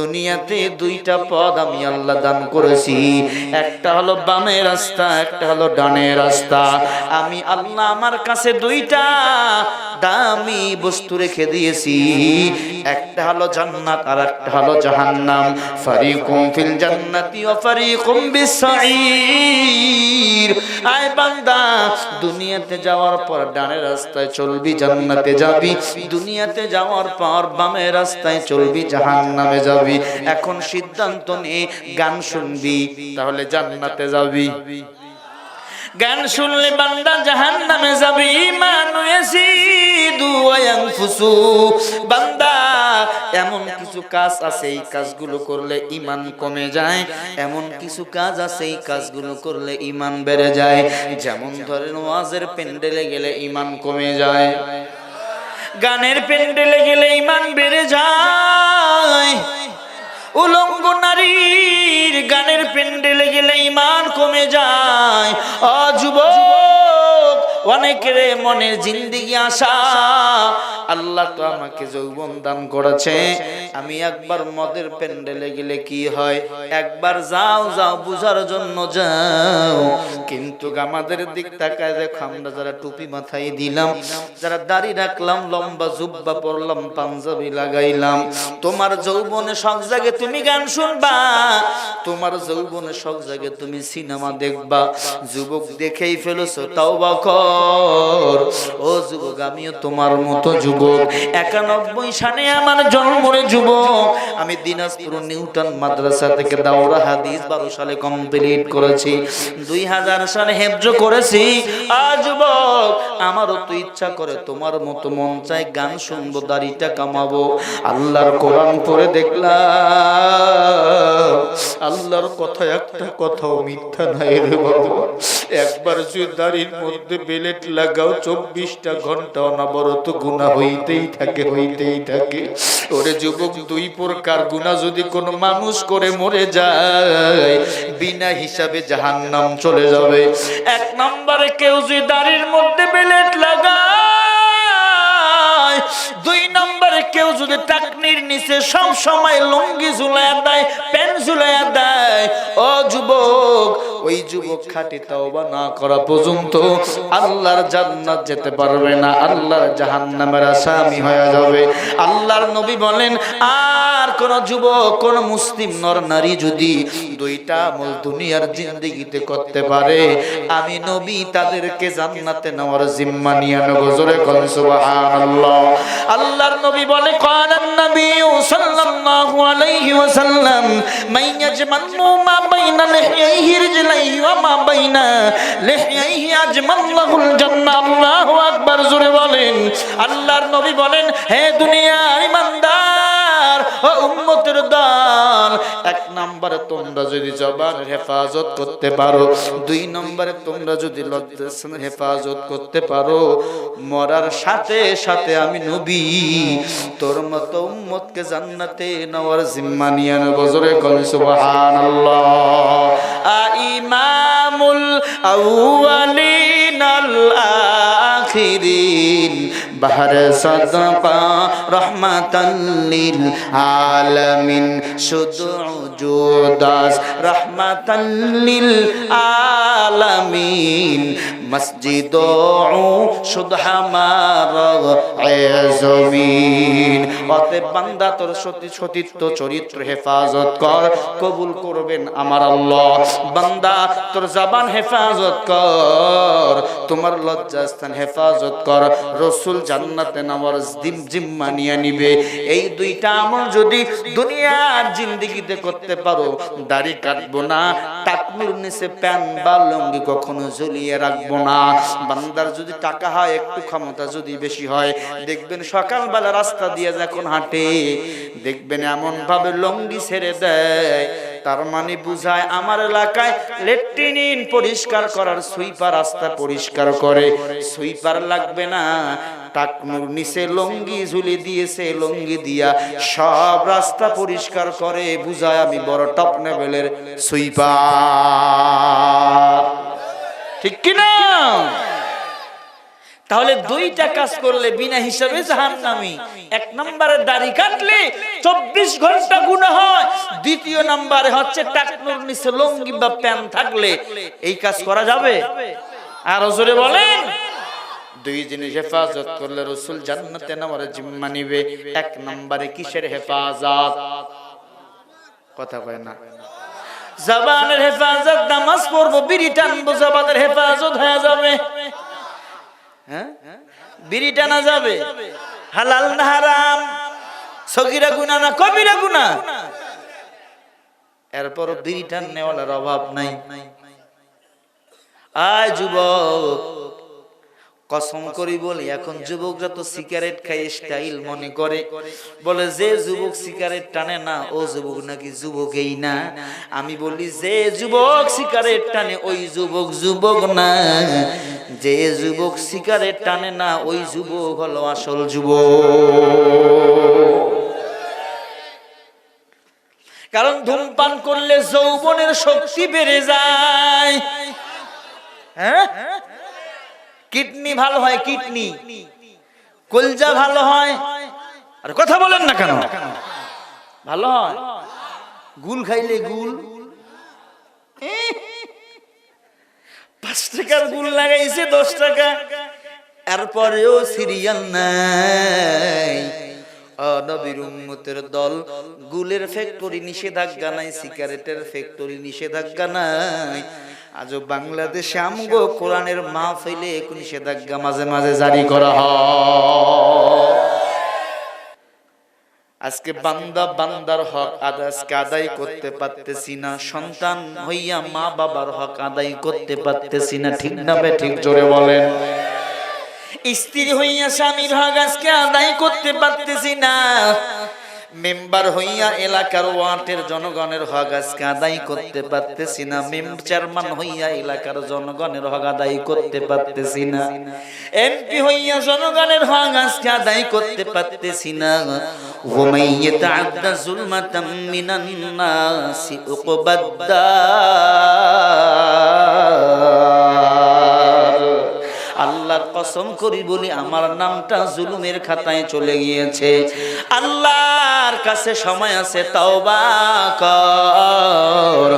দুনিয়াতে দুইটা পদ আমি আল্লাহ দান করেছি। একটা হলো বামের রাস্তা, একটা হলো ডানের রাস্তা। আমি আল্লাহ আমার কাছে দুইটা দামি বস্তু রেখে দিয়েছি। একটা হলো জান্নাত আর একটা হলো জাহান্নাম। ফারিকুম ফিল জান্নাতি ওয়া ফারিকুম বিসাঈর আয় বান্দা, দুনিয়াতে যাওয়ার পর ডানের রাস্তায় চলবি, জান্নাতে যাবি। দুনিয়াতে যাওয়ার পর বামের রাস্তায় চলবি, জাহান্নামে যাবি। এখন সিদ্ধান্ত নে, গান শুনবি, তাহলে জান্নাতে যাবি। গান শুনলে বান্দা জাহান নামে যাবে ইয়ানফুসু বান্দা, এমন কিছু কাজ আছে, এই কাজগুলো করলে ইমান কমে যায়। এমন কিছু কাজ আছে, এই কাজগুলো করলে ইমান বেড়ে যায়। যেমন ধরেন ওয়াজের প্যান্ডেলে গেলে ইমান কমে যায়। গানের প্যান্ডেলে গেলে ইমান বেড়ে যায়। উলঙ্গ নারীর গানের প্যান্ডেলে গেলে ইমান কমে যায়। অযুবক অনেকের মনের জিন্দিগি আশা। আল্লাহ তো আমাকে যৌবন দান করেছে। আমি একবার মদের প্যান্ডেলে গেলে কি হয়? একবার যাও যাও, বুঝার জন্য যাও। কিন্তু আমাদের দিক তাকায় দেখো, আমরা যারা টুপি মাথায় দিলাম, যারা দাড়ি রাখলাম, লম্বা জুব্বা পরলাম, পাঞ্জাবি লাগাইলাম, তোমার যৌবনে সব জায়গায় তুমি গান শুনবা, তোমার যৌবনে সব জায়গায় তুমি সিনেমা দেখবা, যুবক দেখেই ফেলেছো, তাও বা কর। ও যুবক, আমিও তোমার মতো যুবক। একানব্বই সালে আমার জন্মরে যুবক, আমি দিনাজপুর নিউটন মাদ্রাসা থেকে দাওরা হাদিস বারো সালে কমপ্লিট করেছি। দুই হাজার সালে করেছি। যুবক, আমারও তো ইচ্ছা করে তোমার মতো মন চায় গান শুনব, দাড়িটা কামাবো। আল্লাহর কোরআন পড়ে দেখলাম। আল্লাহর কথা, একটা কথাও মিথ্যা নাই রে বাবা। একবার যদি দাড়ির মধ্যে বেলেট লাগাও, চব্বিশটা ঘণ্টা অনবরত গুণা হইতেই থাকে হইতেই থাকে। ওরে যুবক, দুই প্রকার গুণা যদি কোনো মানুষ করে মরে যায়, বিনা হিসাবে জাহান নাম চলে যাবে। এক নম্বরে কেউ যদি দাড়ির মধ্যে বেলেট লাগায়, দুই নম্বরে কেউ যদি টাকনির নিচে সব সময় লুঙ্গি ঝুলাইয়া দেয়, প্যান্ট ঝুলাইয়া দেয়, ও যুবক ওই যুবক খাটি তাওবা না করা পর্যন্ত আল্লাহর জান্নাত যেতে পারবে না, আল্লাহর জাহান্নামের আসামি হয়ে যাবে। আল্লাহর নবী বলেন, আর কোন যুবক, কোন মুসলিম নর, নারী যদি দুইটা আমল দুনিয়ার জিন্দেগিতে করতে পারে, আমি নবী তাদেরকে জান্নাতে নেওয়ার জিম্মা নিয়ে নেব। জোরে কোন সুবহানাল্লাহ। আল্লাহর নবী বলে কানান নবী সাল্লাল্লাহু আলাইহি ওয়াসাল্লাম মান ইয়াজমানু মা বাইনা ওয়া মা বাইনা। লিহইহি আজমাল্লাহুল জান্নাহ। আল্লাহু আকবার, জোরে বলেন। আল্লাহর নবী বলেন, হে দুনিয়া ইমানদার উম্মতের দল এক নম্বরে তোমরা যদি জবানের হেফাজত করতে পারো, দুই নম্বরে তোমরা যদি লজ্জাস্থানের হেফাজত করতে পারো, মরার সাথে সাথে আমি নবী, তোর মতো উম্মতকে জান্নাতে নেওয়ার জিম্মা নিয়ে নেব। জোরে কোন, সুবহানাল্লাহ। ইমামুল আউয়ালিন আল আখিরিন। বাহার সদপা রহমাতিল আলমিন। শুধু জুদাস রহমাতিল আলামিন। মসজিদ হেফাজত কর। রসুল জান্নাতে নামার জিম- জিম্মা নিয়ে নিবে। এই দুইটা আমল যদি দুনিয়ার জিন্দিগিতে করতে পারো, দাড়ি কাটবো না, টাকনুর নিচে প্যান বা লঙ্গি কখনো ঝুলিয়ে রাখব না। বান্দার যদি টাকা হয়, একটু ক্ষমতা যদি বেশি হয়, দেখবেন সকালবেলা রাস্তা দিয়ে যখন হাঁটে, দেখবেন এমন ভাবে লঙ্গি ছেড়ে দেয়। তার মানে বুঝায়, আমার এলাকায় লেট্রিন পরিষ্কার করার সুইপার রাস্তা পরিষ্কার করে। সুইপার লাগবে না। টাকনুর নিচে লঙ্গি ঝুলি দিয়েছে লঙ্গি দিয়া সব রাস্তা পরিষ্কার করে। বুঝায়, আমি বড় টপ লেভেলের সুইপার। ঠিক কিনা? তাহলে দুইটা কাজ করলে বিনা হিসাবে জাহান্নামি। এক নম্বরে দাড়ি কাটলে চব্বিশ ঘণ্টা গুণা হয়। দ্বিতীয় নম্বরে হচ্ছে টাকনুর নিচে লঙ্গি বা প্যান্ট থাকলে এই কাজ করা যাবে? আর জোরে বলেন। দুই জিনিস হেফাজত করলে রসুল জান্নাতে নামার জিম্মা নিবে। এক নম্বরে কিসের হেফাজত? কথা কয় না। জবানের হেফাজত, নামাজ পড়ব, বিড়ি টানবো, জবানের হেফাজত হয়ে যাবে। হ্যাঁ? বিড়ি টানা যাবে। হালাল না হারাম? সগিরা গুনা না কবিরা গুনা এরপর বিড়ি টান নেওয়ালার অভাব নাই। আয় যুবক কসম করি বলি, এখন যুবকরা তো সিগারেট খাই স্টাইল মনে করে। বলে, যে যুবক সিগারেট টানে না, ও যুবক নাকি যুবকেই না। আমি বলি, যে যুবক সিগারেট টানে, ওই যুবক যুবক না। যে যুবক সিগারেট টানে না, ওই যুবক হলো আসল যুবক। কারণ ধূমপান করলে যৌবনের শক্তি বেড়ে যায়। হ্যাঁ? কিডনি ভালো হয় কিডনি। কলজা ভালো হয়। আর কথা বলেন না কেন? ভালো হয়। গুল খাইলে গুল। পাঁচ টাকার গুল লাগাইছে, দশ টাকা। এরপরেও সিরিয়াল নাই। নবীর দল গুলের ফ্যাক্টরি নিষেধাজ্ঞা নাই, সিগারেটের ফ্যাক্টরি নিষেধাজ্ঞা নাই। আজও বাংলাদেশে আমগো কোরআনের মাহফিলে নিষেধাজ্ঞা মাঝে মাঝে জারি করা আজকে বান্দা বান্দার হক আজকে আদায় করতে পারতেছি না, সন্তান হইয়া মা বাবার হক আদায় করতে পারতেছি না, ঠিক না বে ঠিক জোরে বলেন। স্ত্রী হইয়া স্বামীর হক আজকে আদায় করতে পারতেছি না। মেম্বার হইয়া এলাকার ওয়ার্ডের জনগণের হক আজকে আদায় করতে পারতেছি না মেম চেয়ারম্যান হইয়া এলাকার জনগণের হক আদায় করতে পারতেছি না এমপি হইয়া জনগণের হক আজকে আদায় করতে পারতেছি না ومن يتعد ظلمة من الناس عقبى الدار আল্লাহর কসম করি বলি আমার নামটা জুলুমের খাতায় চলে গিয়েছে আল্লাহর কাছে সময় আছে, তওবা কর।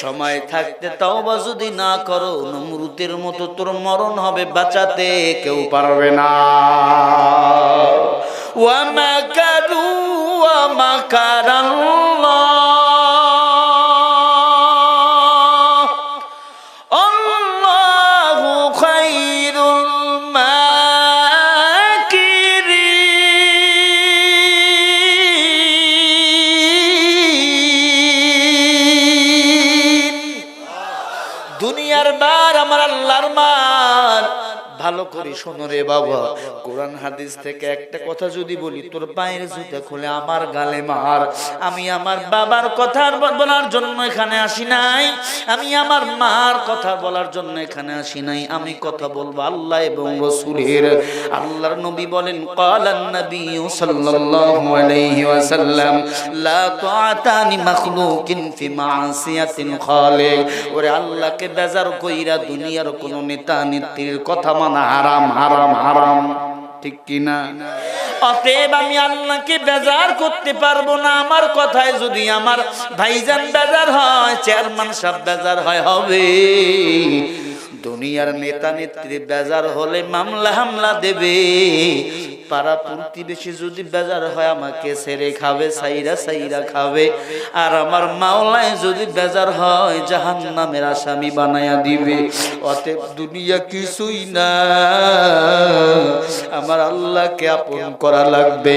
সময় থাকতে তওবা যদি না করো নমরুতের মতো তোর মরণ হবে বাঁচাতে কেউ পারবে না। ওয়ামাকারু ওয়ামাকারাল্লাহ দুনিয়ার বার আমার আল্লাহর মার ভালো করে শোনো রে বাবা। কোরআন হাদিস থেকে একটা কথা যদি বলি, তোর পায়ের জুতা খুলে আমার গালে মার। আমি আমার বাবার কথা বলার জন্য এখানে আসি নাই। আমি আমার মার কথা বলার জন্য এখানে আসি নাই। আমি কথা বলব আল্লাহ এবং রসুলের। আল্লাহর নবী বলেন, কালান নবী সাল্লাল্লাহু আলাইহি ওয়াসাল্লাম, লা তুআতানি মাখলুকিন ফি মাসিয়াতিন খালিক। ওরে আল্লাহকে বেজার কইরা দুনিয়ার কোন নেতা নেত্রীর কথা মানা হারাম হারাম হারাম। ঠিক কিনা? অতএব আমি আল্লাহকে বেজার করতে পারব না। আমার কথায় যদি আমার ভাইজান বেজার হয়, চেয়ারম্যান সব বেজার হয়, হবে। দুনিয়ার নেতা নেত্রী বেজার হলে মামলা হামলা দেবে। পাড়া প্রতিবেশী যদি বেজার হয়, আমাকে ছেড়ে খাবে সাইরা সাইরা খাবে। আর আমার মাওলায় যদি বেজার হয় জাহান নামের আসামি বানায়া দিবে। অতএব দুনিয়া কিছুই না। আমার আল্লাহকে আপন করা লাগবে।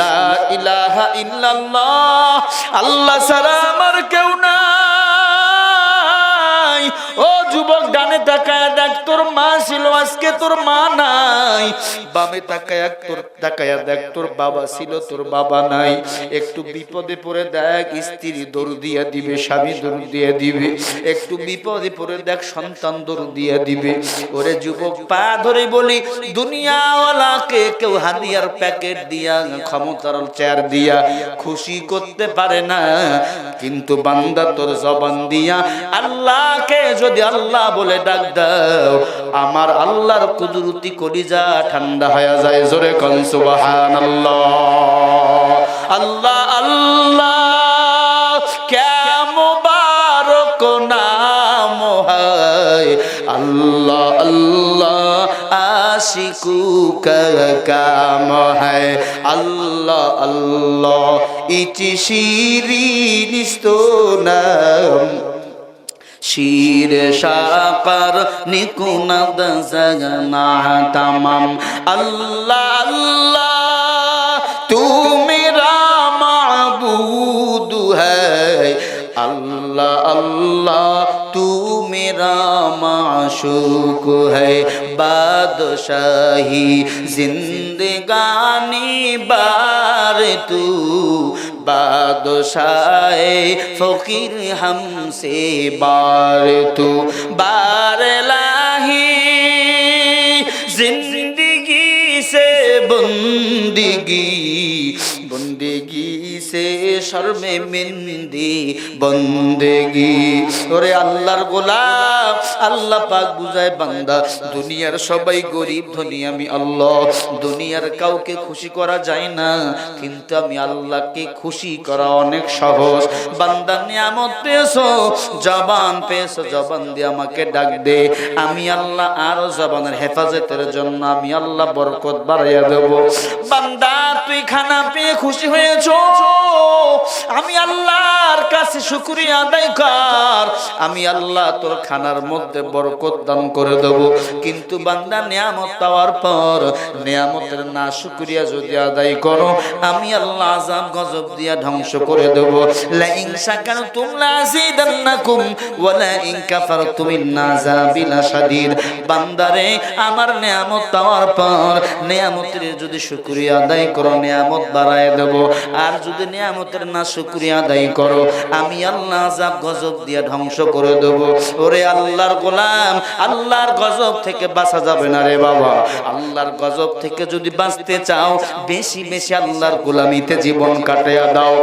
লা ইলাহা ইল্লাল্লাহ, আল্লাহ ছাড়া আমার কেউ নাই। ও যুবক, ডানে তাকায় দেখ, তোর মা ছিল, আজকে তোর মা নাই। বামে তাকায়, তোর তাকায় দেখ, তোর বাবা ছিল, তোর বাবা নাই। একটু বিপদে পড়ে দেখ, স্ত্রী দৌড় দিয়া দিবে, স্বামী দৌড় দিয়ে দিবে। একটু বিপদে পড়ে দেখ, সন্তান দৌড় দিয়া দিবে। ওরে যুবক, পা ধরে বলি, দুনিয়াওয়ালাকে কেউ হাদিয়ার প্যাকেট দিয়া, ক্ষমতার চেয়ার দিয়া খুশি করতে পারে না। কিন্তু বান্দা তোর জবান দিয়া, আল্লাহকে যদি আল্লাহ বলে ডাক দাও, আমার আল্লাহর কুদরতি কলিজা ঠান্ডা হয়ে যায়। জোরে কন, সুবহানাল্লাহ। আল্লাহ আল্লাহ ক্যা মুবারক নাম হয়? আল্লাহ আল্লাহ আশিকু কাম হয়। আল্লাহ আল্লাহ, ইতি শিরিনিস্ত নাম শির সাপার নিকুনাদ জগনা তামাম। আল্লাহ আল্লাহ তু মেরা মাবুদ হ্যায় আল্লাহ আল্লাহ তু মেরা জিন্দগানি বার তু বাদশায় ফকির হামসে বার তু বারলাহি জিন্দগি সে বন্দগি বন্দগি সে শর্মে মিন্দি, বন্দেগি। ওরে আল্লাহর গোলাম আল্লাহ পাক বুঝায় বান্দা, দুনিয়ার সবাই গরিব ধনী আমি আল্লাহ। দুনিয়ার কাউকে খুশি করা যায় না, কিন্তু আমি আল্লাহকে খুশি করা অনেক সহজ। বান্দা নিয়ামত পেয়েছ, জবান পেয়েছ, জবান দিয়ে আমাকে ডাক দে। আমি আল্লাহ আরও জবানের হেফাজতের জন্য আমি আল্লাহ বরকত বাড়াইয়া দেব। বান্দা, তুই খানা পেয়ে খুশি হয়েছো? আমি আল্লাহর কাছে শুকরিয়া আদায় কর। আমি আল্লাহ তোর খানার মধ্যে বরকত দান করে দেব। কিন্তু বান্দা, নিয়ামত পাওয়ার পর নিয়ামতের না শুকরিয়া যদি আদায় করো, আমি আল্লাহ আজাব গজব দিয়া ধ্বংস করে দেব। লা ইন লা ওয়া লা ইন আযাবি লাশাদীদ বান্দারে আমার নিয়ামত পাওয়ার পর নিয়ামতের যদি শুকরিয়া আদায় করো, নিয়ামত বাড়ায় দেব। আর যদি নিয়ামতের না শুকরিয়া আদায় করো আমি আল্লাহ আজাব গজব দিয়ে ধ্বংস করে দেব। ওরে আল্লাহর গোলাম, আল্লাহর গজব থেকে বাঁচা যাবে না রে বাবা। আল্লাহর গজব থেকে যদি বাঁচতে চাও, বেশি বেশি আল্লাহর গোলামিতে জীবন কাটিয়ে দাও।